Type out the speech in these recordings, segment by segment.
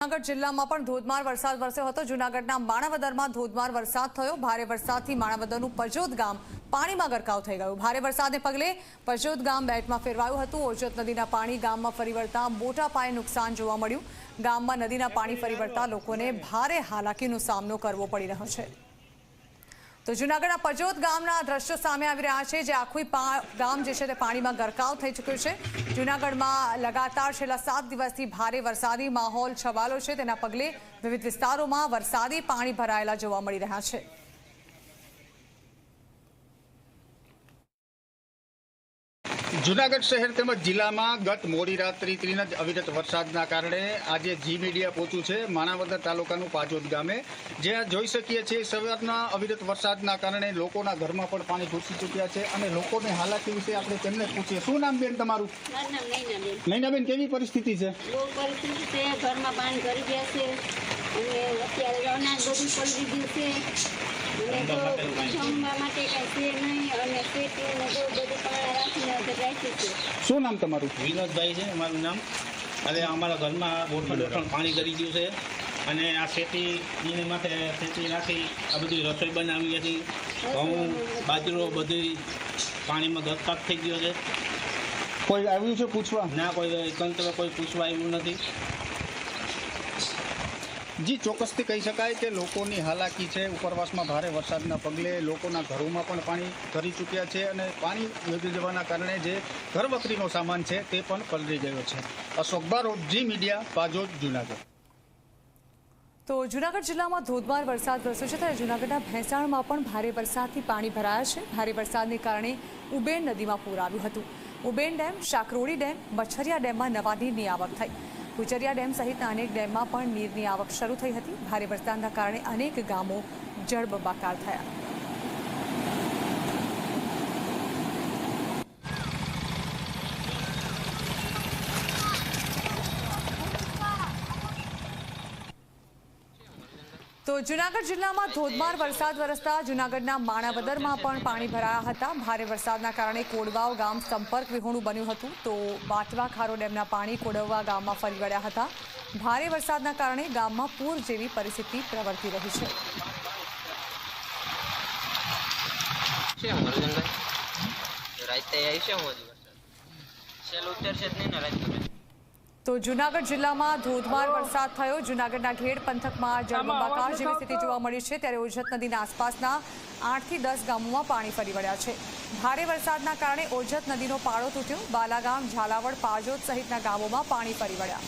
જૂનાગઢ જિલ્લામાં પણ ધોધમાર વરસાદ વરસ્યો હતો. જૂનાગઢના માણાવદરમાં ધોધમાર વરસાદ થયો. ભારે વરસાદથી માણાવદરનું પજોદ ગામ પાણીમાં ગરકાવ થઈ ગયું. ભારે વરસાદને પગલે પજોદ ગામ બેટમાં ફેરવાયું હતું. ઓજત નદીના પાણી ગામમાં ફરી મોટા પાયે નુકસાન જોવા મળ્યું. ગામમાં નદીના પાણી ફરી લોકોને ભારે હાલાકીનો સામનો કરવો પડી રહ્યો છે. તો જૂનાગઢના પજોત ગામના દ્રશ્યો સામે આવી રહ્યા છે, જે આખું ગામ જે છે તે પાણીમાં ગરકાવ થઈ ચૂક્યું છે. જૂનાગઢમાં લગાતાર છેલ્લા સાત દિવસથી ભારે વરસાદી માહોલ છવાલો છે. તેના પગલે વિવિધ વિસ્તારોમાં વરસાદી પાણી ભરાયેલા જોવા મળી રહ્યા છે. જુનાગઢ શહેર તેમજ જિલ્લામાં ગત મોડી રાત્રિથી જ અવિરત વરસાદના કારણે આજે જી મીડિયા પહોંચ્યું છે. માણાવદર તાલુકાનું પાજોદ ગામે. જ્યાં જોઈ શકીએ છીએ સવારના અવિરત વરસાદના કારણે લોકોના ઘરમાં પણ પાણી ઘૂસી ચૂક્યા છે અને લોકોને હાલાકી વિશે આપણે તેમને પૂછીએ. શું નામ બેન તમારું? નૈનાબેન કેવી પરિસ્થિતિ છે? ઘરમાં પાણી ભરી ગયા છે. અને અત્યારે અનાજ બધું પલળી ગયું છે. અને તો જમવા માટે કાંઈ છે નહીં. અને પેટી બધું શું નામ તમારું? વિનોદભાઈ છે મારું નામ. અને અમારા ઘરમાં બોટલ બોટલ પાણી કરી ગયું છે. અને આ ખેતી માટે ખેતી રાખી આ બધી રસોઈ બનાવી હતી. ઘઉં બાજરો બધી પાણીમાં ગતકાપ થઈ ગયો છે. કોઈ આવ્યું છે પૂછવા? ના કોઈ તંત્ર કોઈ પૂછવા આવ્યું નથી. જી, ચોક્કસથી કહી શકાય કે લોકોની હાલાકી છે. ઉપરવાસમાં ભારે વરસાદના પગલે લોકોના ઘરોમાં પણ પાણી ભરી ચૂક્યા છે અને પાણી વધી જવાના કારણે જે ઘરવખરીનો સામાન છે તે પણ પલળી ગયો છે. અશોક બારોટ, જી મીડિયા, પાજોદ, જુનાગઢ. તો જૂનાગઢ જિલ્લામાં ધોધમાર વરસાદ વરસ્યો છે ત્યારે જૂનાગઢના ભેંસાણમાં પણ ભારે વરસાદથી પાણી ભરાયા છે. ભારે વરસાદને કારણે ઉબેન નદીમાં પૂર આવ્યું હતું. ઉબેન ડેમ, શાકરોડી ડેમ, મચ્છરિયા ડેમમાં નવા નીરની આવક થઈ. ગુજરિયા ડેમ સહિતના અનેક ડેમમાં પણ નીરની આવક શરૂ થઈ હતી. ભારે વરસાદના કારણે અનેક ગામો જળબંબાકાર થયા. તો જૂનાગઢ જિલ્લામાં ધોધમાર વરસાદ વરસતા જૂનાગઢના માણાવદરમાં પણ પાણી ભરાયા હતા. ભારે વરસાદના કારણે કોડવાવ ગામ સંપર્ક વિહોણું બન્યું હતું. તો બાટવા ખારો ડેમના પાણી કોડવવા ગામમાં ફરી વળ્યા હતા. ભારે વરસાદના કારણે ગામમાં પૂર જેવી પરિસ્થિતિ પ્રવર્તી રહી છે. છે રાતે આવી છે હું નહીં ને રાત તો જૂનાગઢ જિલ્લામાં ધોધમાર વરસાદ થયો. જૂનાગઢના ઘેડ પંથકમાં જળબંબાકાર જેવી સ્થિતિ જોવા મળી છે ત્યારે ઓજત નદીના આસપાસના આઠથી દસ ગામોમાં પાણી ફરી વળ્યા છે. ભારે વરસાદના કારણે ઓજત નદીનો પાળો તૂટ્યો. બાલાગામ ઝાલાવડ પાજોદ સહિતના ગામોમાં પાણી ફરી વળ્યા.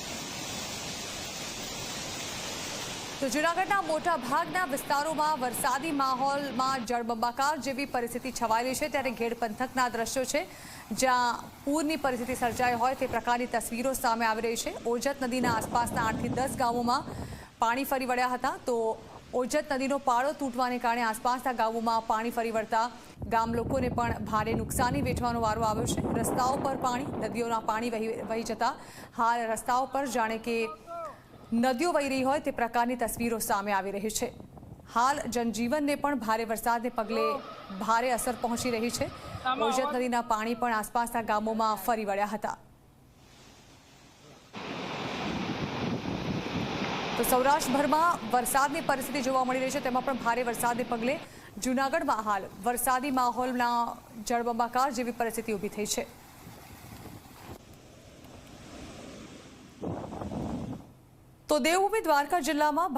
તો જૂનાગઢના મોટા ભાગના વિસ્તારોમાં વરસાદી માહોલમાં જળબંબાકાર જેવી પરિસ્થિતિ છવાયેલી છે. ત્યારે ઘેડ પંથકના દ્રશ્યો છે. જ્યાં પૂરની પરિસ્થિતિ સર્જાઈ હોય તે પ્રકારની તસવીરો સામે આવી રહી છે. ઓજત નદીના આસપાસના આઠથી દસ ગામોમાં પાણી ફરી વળ્યા હતા. તો ઓજત નદીનો પાળો તૂટવાને કારણે આસપાસના ગામોમાં પાણી ફરી વળતા ગામ લોકોને પણ ભારે નુકસાની વેઠવાનો વારો આવ્યો છે. રસ્તાઓ પર પાણી, નદીઓના પાણી વહી જતા હાલ રસ્તાઓ પર જાણે કે નદીઓ વહી રહી હોય તે પ્રકારની તસવીરો સામે આવી રહી છે. હાલ જનજીવનને પણ ભારે વરસાદને પગલે ભારે અસર પહોંચી રહી છે. ઓજત નદીના પાણી પણ આસપાસના ગામોમાં ફરી વળ્યા હતા. તો સૌરાષ્ટ્રભરમાં વરસાદની પરિસ્થિતિ જોવા મળી રહી છે. તેમાં પણ ભારે વરસાદને પગલે જૂનાગઢમાં હાલ વરસાદી માહોલના જળબંબાકાર જેવી પરિસ્થિતિ ઊભી થઈ છે. તો દેવભૂમિ દ્વારકા જિલ્લામાં